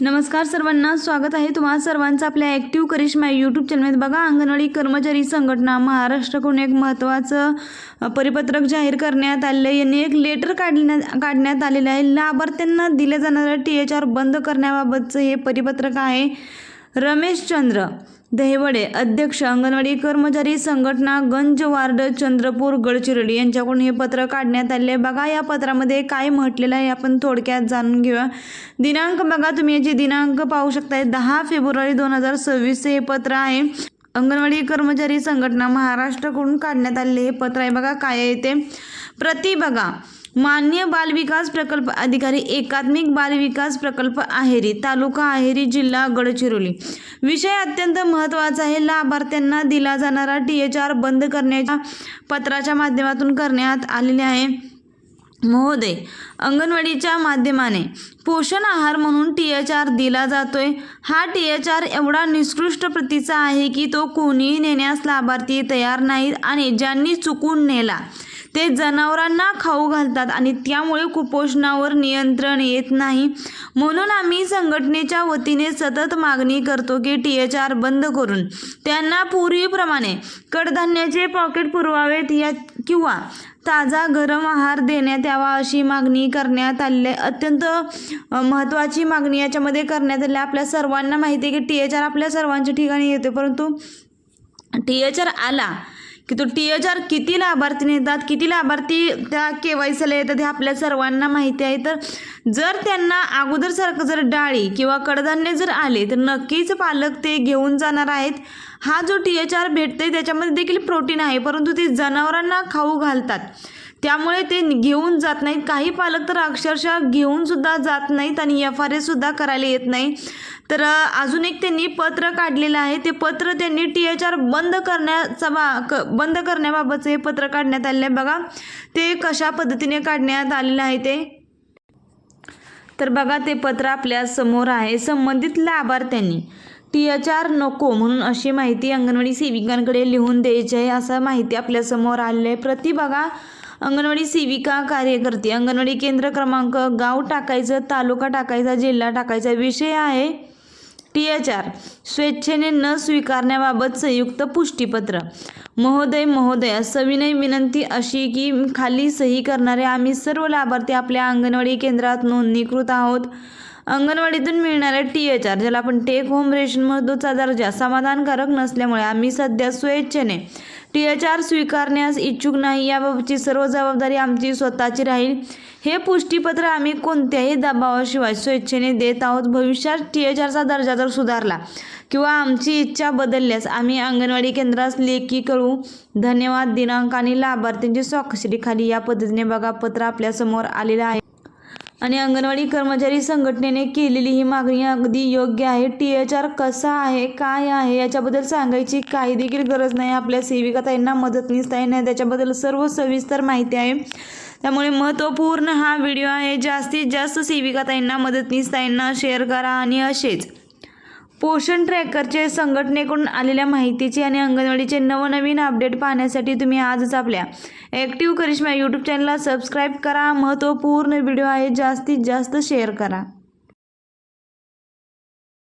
नमस्कार सर्वांना स्वागत आहे तुम्हा सर्वांचं आपल्या ॲक्टिव्ह करिश्मा यूट्यूब चॅनलमध्ये बघा अंगणवाडी कर्मचारी संघटना महाराष्ट्राकडून एक महत्त्वाचं परिपत्रक जाहीर करण्यात आलेलं आहे. यांनी एक लेटर काढण्यात काढण्यात आलेलं आहे. लाभार्थ्यांना दिल्या जाणाऱ्या टी एच आर बंद करण्याबाबतचं हे परिपत्रक आहे. रमेश चंद्र दहिवडे अध्यक्ष अंगणवाडी कर्मचारी संघटना गंज वार्ड चंद्रपूर गडचिरोली यांच्याकडून हे पत्र काढण्यात आले बघा या पत्रामध्ये काय म्हटलेलं आहे आपण थोडक्यात जाणून घेऊया. दिनांक बघा तुम्ही याचे दिनांक पाहू शकताय. दहा फेब्रुवारी दोन हजार सव्वीसचे हे पत्र आहे. अंगणवाडी कर्मचारी संघटना महाराष्ट्राकडून काढण्यात आलेले हे पत्र आहे. बघा काय आहे ते. प्रति बघा मान्य बालविकास प्रकल्प अधिकारी एकात्मिक बालविकास प्रकल्प आहेरी तालुका आहेरी जिल्हा गडचिरोली. विषय अत्यंत महत्त्वाचा आहे. लाभार्थ्यांना दिला जाणारा टी एच आर बंद करण्याच्या पत्राच्या माध्यमातून करण्यात आलेले आहे. महोदय अंगणवाडीच्या माध्यमाने पोषण आहार म्हणून टी एच आर दिला जातोय. हा टी एच आर एवढा निकृष्ट प्रतीचा आहे की तो कोणीही नेण्यास लाभार्थी तयार नाहीत आणि ज्यांनी चुकून नेला ते जनावरांना खाऊ घालतात आणि त्यामुळे कुपोषणावर नियंत्रण येत नाही. म्हणून आम्ही संघटनेच्या वतीने सतत मागणी करतो की टी एच आर बंद करून त्यांना पूर्वीप्रमाणे कडधान्याचे पॉकेट पुरवावेत या किंवा ताजा गरम आहार देण्यात यावा अशी मागणी करण्यात आली आहे. अत्यंत महत्त्वाची मागणी याच्यामध्ये करण्यात आली आहे. आपल्या सर्वांना माहिती आहे की टी एच आर आपल्या सर्वांच्या ठिकाणी येते परंतु टी एच आर आला की तो टी एच आर किती लाभार्थी नेतात किती लाभार्थी त्या के वाय सीला येतात हे आपल्या सर्वांना माहिती आहे. तर जर त्यांना अगोदरसारखं जर डाळी किंवा कडधान्य जर आले तर नक्कीच पालक ते घेऊन जाणार आहेत. हा जो टी एच आर भेटते त्याच्यामध्ये देखील प्रोटीन आहे परंतु ते जनावरांना खाऊ घालतात. त्यामुळे ते घेऊन जात नाहीत. काही पालक तर अक्षरशः घेऊन सुद्धा जात नाहीत आणि एफ आर सुद्धा करायला येत नाही. तर अजून एक त्यांनी पत्र काढलेलं आहे. ते पत्र त्यांनी टी एच आर बंद करण्याचा बा क बंद करण्याबाबतचं हे पत्र काढण्यात आलेलं आहे. बघा ते कशा पद्धतीने काढण्यात आलेलं आहे ते. तर बघा ते पत्र आपल्यासमोर आहे. संबंधित लाभार्थ्यांनी टी एच आर नको म्हणून अशी माहिती अंगणवाडी सेविकांकडे लिहून द्यायची आहे असं माहिती आपल्यासमोर आलेली आहे. प्रति बघा अंगणवाडी सेविका कार्यकर्ते अंगणवाडी केंद्र क्रमांक गाव टाकायचं तालुका टाकायचा जिल्हा टाकायचा विषय आहे. टी एच आर स्वेच्छेने न स्वीकारण्याबाबत संयुक्त पुष्टीपत्र. महोदय महोदय सविनय विनंती अशी की खाली सही करणारे आम्ही सर्व लाभार्थी आपल्या अंगणवाडी केंद्रात नोंदणीकृत आहोत. अंगणवाडीतून मिळणाऱ्या टी एच आर ज्याला आपण टेक होम रेशन मजदूरचा दर्जा समाधानकारक नसल्यामुळे आम्ही सध्या स्वेच्छेने टी एच आर स्वीकारण्यास इच्छुक नाही याबाबतची सर्व जबाबदारी आमची स्वतःची राहील. हे पुष्टीपत्र आम्ही कोणत्याही दबावाशिवाय स्वेच्छेने देत आहोत. भविष्यात टी एच आरचा दर्जा जर सुधारला किंवा आमची इच्छा बदलल्यास आम्ही अंगणवाडी केंद्रास लेखी कळू धन्यवाद दिनांक आणि लाभार्थ्यांची स्वाक्षरीखाली या पद्धतीने बघा. पत्र आपल्यासमोर आलेलं आहे. आणि अंगणवाडी कर्मचारी संघटनेने केलेली ही मागणी अगदी योग्य आहे. टी एच आर कसा आहे? काय आहे? याच्याबद्दल सांगायची काही देखील गरज नाही. आपल्या सेविका ताईंना मदतनीस नाही त्याच्याबद्दल सर्व सविस्तर माहिती आहे. त्यामुळे महत्त्वपूर्ण हा व्हिडिओ आहे. जास्तीत जास्त सेविका ताईंना मदतनीस ताईंना शेअर करा आणि असेच. पोषण ट्रॅकरचे संघटनेकडून आलेल्या माहितीची आणि अंगणवाडीचे नवनवीन अपडेट पाहण्यासाठी तुम्ही आजच आपल्या ॲक्टिव्ह करिश्मा यूट्यूब चॅनलला सबस्क्राईब करा. महत्त्वपूर्ण व्हिडिओ आहे जास्तीत जास्त शेअर करा.